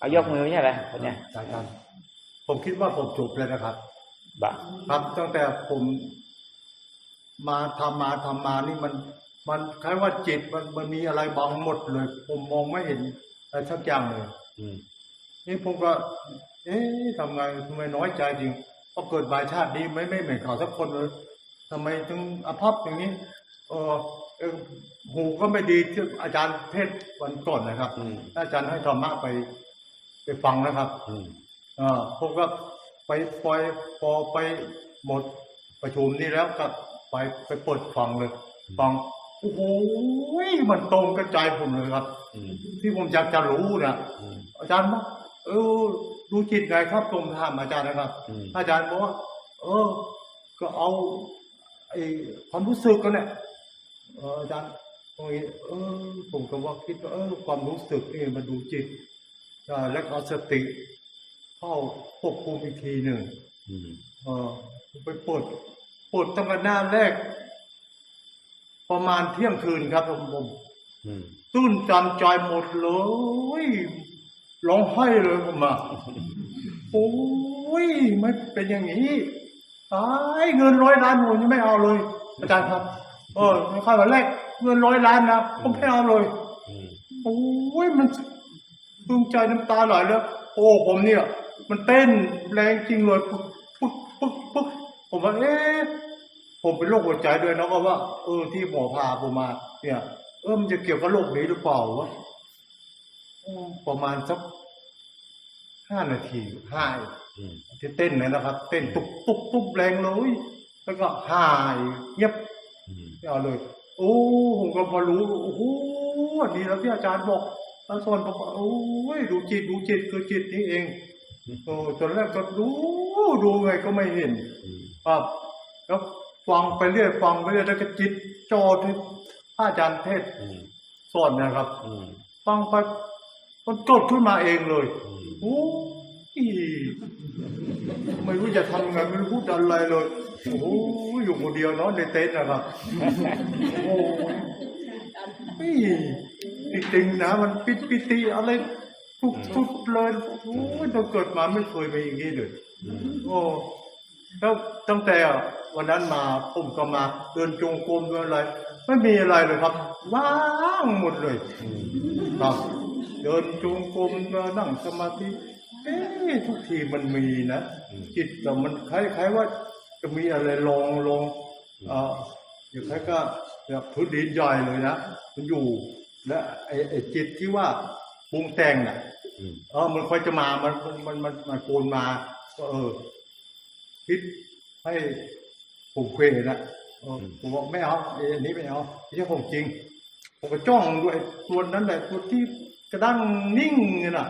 เอายกมือไม่ใช่เหรอคนเนี้ยอาจารย์ผมคิดว่าผมจบเลยนะครับบะครับตั้งแต่ผมมาทำมาทำมานี่มัน มันคล้ายว่าจิตมันมันมีอะไรบังหมดเลย ผมมองไม่เห็นอะไรสักอย่างเลยอืมนี่ผมก็ เอ๊ะทำไงทำไมน้อยใจจริงพอเกิดมาชาตินี้ไม่ไม่เหมือนเขาสักคนเลยทำไมถึงอภัพอย่างนี้ เออเออหูก็ไม่ดีที่อาจารย์เทศน์วันก่อนนะครับอืมอาจารย์ให้ธรรมะไป ไปฟังนะครับอืมเออผมก็ไปปล่อยพอไปหมดประชุมนี่แล้วก็ไปไปเปิดฟังเลย ฟังโอ้โหมันตรงกระจายผมเลยครับอืมที่ผมอยากจะรู้นะอืมอาจารย์บอกเออดูจิตไงครับตรงถามอาจารย์นะครับอืมอาจารย์บอกว่าเออ ก็เอาไอ้ความรู้สึกกันเนี่ยเอออาจารย์ตรงนี้เออผมก็ว่าคิดว่าเออความรู้สึกนี่มันดูจิตอ่า แล้วก็เอาสติเข้าควบคุมอีกทีหนึ่งอืมเออผมไปเปิดเปิดตั้งแต่หน้าแรก ประมาณเที่ยงคืนครับผมผมอืมตื้นจันใจหมดเลยร้องไห้เลยผมอะโอ้ยไม่เป็นอย่างนี้ตายเงินร้อยล้านผมยังไม่เอาเลย อาจารย์ครับ เออไม่ค่อยวันแรกเงินร้อยล้านนะผมไม่เอาเลยอืมโอ้ยมัน ตึงใจน้ำตาไหลแล้ว โอ้ผมเนี่ย มันเต้นแรงจริงเลยปึ๊กปึ๊กปึ๊กปึ๊กผมว่าเอ๊ะผมเป็นโรคหัวใจด้วยเนาะก็ว่าเออที่หมอพาผมมา เนี่ย เออมันจะเกี่ยวกับโรคนี้หรือเปล่าวะอืมประมาณสักห้านาทีห้าอืมที่เต้นเนยนะครับ เต้นตุบตุบตุบแรงเลยแล้วก็หายเงียบอืมไม่เอาเลย โอ้ผมก็มารู้โอ้โหนี่แล้วที่อาจารย์บอก ตาสอนบอกว่าโอ้ยดูจิตดูจิตคือจิตนี่เองโอ้ตอนแรกก็ดูดูไงก็ไม่เห็นอืมครับแล้วฟังไปเรื่อยฟังไปเรื่อยแล้วก็จิตจอที่พระอาจารย์เทศน์อืมสอนนะครับอืมฟังไปมันเกิดขึ้นมาเองเลยอืมโอ้ยไม่รู้จะทำไงไม่รู้พูดอะไรเลยโอ้ยอยู่คนเดียวเนาะในเต็นท์นะครับโอ้ ยจริงๆนะมันปิดปิติอะไรทุกทุกๆเลยโอ้ยเราเกิดมาไม่เคยเป็นอย่างนี้เลยอืมโอ้แล้วตั้งแต่วันนั้นมาผมก็มาเดินจงกรมเดินอะไร ไม่มีอะไรเลยครับ ว่างหมดเลยอืมครับเดินจงกรมเดินนั่งสมาธิเอ๊ะทุกทีมันมีนะจิตแต่มันคล้ายๆว่า จะมีอะไรลองลงเอ่ออย่างคล้ายก็แบบพื้นดินใหญ่เลยนะมันอยู่ และไอ้ไอ้จิตที่ว่าปรุงแต่งน่ะอืมเออมันค่อยจะมามันมันมันมันมันโกนมาก็เออคิดให้ผมเควยนะเออผมบอกไม่เอาไอ้อันนี้ไม่เอาไม่ใช่ของจริง ผมก็จ้องด้วยไอ้ตัวนั้นแหละตัวที่กระด้างนิ่งเนี่ยน่ะ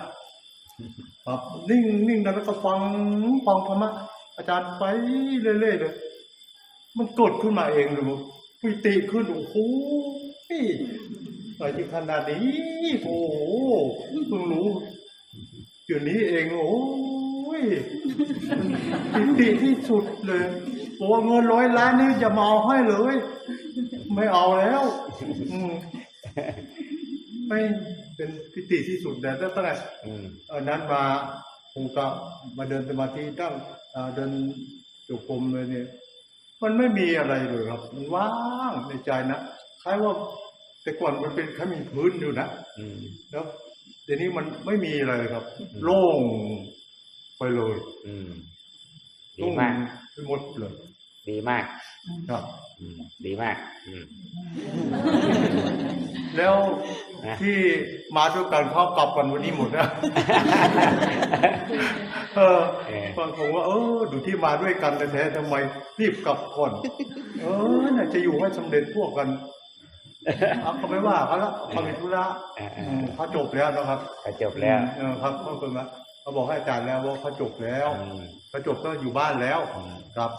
ครับนิ่งนิ่งแล้วก็ฟังฟังธรรมะอาจารย์ไปเรื่อยๆเลยมันเกิดขึ้นมาเองเลยมันปิติขึ้นโอ้โหอะ ไรที่ขนาดนี้โอ้โหเพิ่งรู้เดี๋ยวนี้เองโอ้ยปิติที่สุดเลยโอ้เงินร้อยล้านนี่จะมาเอาให้เลย ไม่เอาแล้วอืมไม่เป็นปิติที่สุดแต่ตั้งแต่อืมเออนั้นมาผมก็มาเดินสมาธิตั้งอ่าเดินจุกรมเลยเนี่ย มันไม่มีอะไรเลยครับ มันว่างในใจนะคล้ายว่า แต่ก่อนมันเป็นแค่มีพื้นอยู่นะอืมแล้วเดี๋ยวนี้มันไม่มีอะไรครับ โล่งไปเลยอืมดีโล่งมากไปหมดเลย ดีมากครับอืมดีมากอืมแล้วนะที่มาด้วยกันเขากลับกันวันนี้หมดนะเออเออฟังผมว่า เออ ดูที่มาด้วยกันแท้ๆทำไมรีบกลับก่อน เออน่ะจะอยู่ให้สำเร็จพวกกัน เอาเขาไม่ว่าเขาละเขามีธุระอ่าอืมเขาจบแล้วนะครับๆก็จบแล้วเออครับเขาเป็นมาเขาบอกให้อาจารย์แล้วว่าเขาจบแล้วอืมเขาจบก็อยู่บ้านแล้วอืมครับ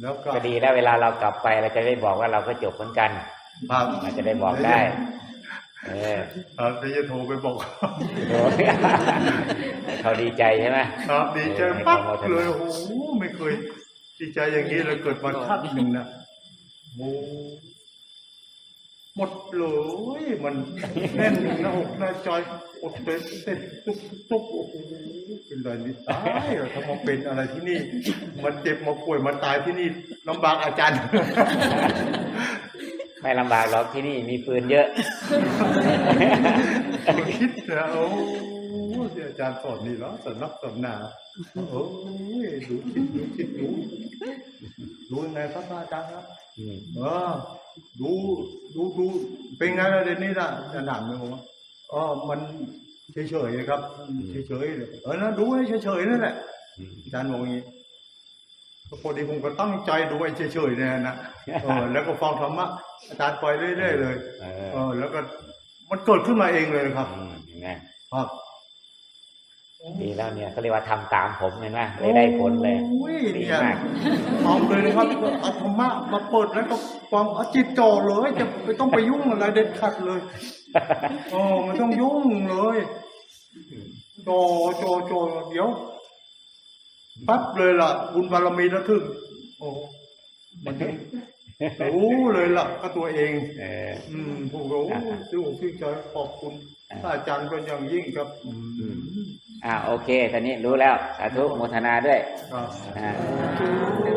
แล้วก็ก็ดีแล้วเวลาเรากลับไปเราจะได้บอกว่าเราก็จบเหมือนกันครับเราจะได้บอกได้เออครับเดี๋ยวจะโทรไปบอกโอ้ยเขาดีใจใช่ไหมครับดีใจปั๊บเลยโอ้โหไม่เคยดีใจอย่างนี้เลยเกิดมาชาติหนึ่งนะโอ้ หมดเลยมันแน่นหน้าอกหน้าใจอดเต้นเต้นตุ๊บตุ๊บโอ้โหเป็นไรนี่ตายเหรอถ้ามาเป็นอะไรที่นี่ มันเจ็บมาป่วยมาตายที่นี่ลำบากอาจารย์ ไม่ลำบากหรอกที่นี่มีปืนเยอะคิดนะโอ้ที่อาจารย์สอนนี่เหรอสอนนักสอนหนาโอ้ยดูคิดดูคิดดูดูยังไงครับอาจารย์ครับอืมเออดู ดูดูเป็นไงล่ะเดี๋ยวนี้ล่ะจะหนักไหมผมว่าอ๋อมันเฉยๆครับเฉยๆเลยเออนะดูให้เฉยๆนั่นแหละอืมอาจารย์บอกอย่างนี้พอดีผมก็ตั้งใจดูไอ้เฉยๆเนี่ยนะเออแล้วก็ฟังธรรมะอาจารย์ไปเรื่อยๆเลยเอเอออแล้วก็มันเกิดขึ้นมาเองเลยนะครับอืมไงครับ ดีแล้วเนี่ยเขาเรียกว่าทำตามผมเห็นไหมเลยได้ผลเลยโอ้ยดีเนี่ยมากเอาเลยนะครับเอาธรรมะมาเปิดแล้วก็ฟังเอาจิตจ่อเลย จะไม่ต้องไปยุ่งอะไรเด็ดขาดเลยโอ้ไม่ต้องยุ่งเลยจ่อจ่อจ่อเดี๋ยวปั๊บเลยล่ะ บุญบารมีแล้วถึงโอ้มันรู้เลยล่ะก็ตัวเอง เอออืมผมก็โอ้ชื่อผมชื่นใจขอบคุณพระอาจารย์เป็นอย่างยิ่งครับ อืม อ่าโอเคตอนนี้รู้แล้วสาธุโมทนาด้วยครับอ่า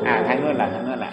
อ่าทางนู้นล่ะทางนู้นล่ะ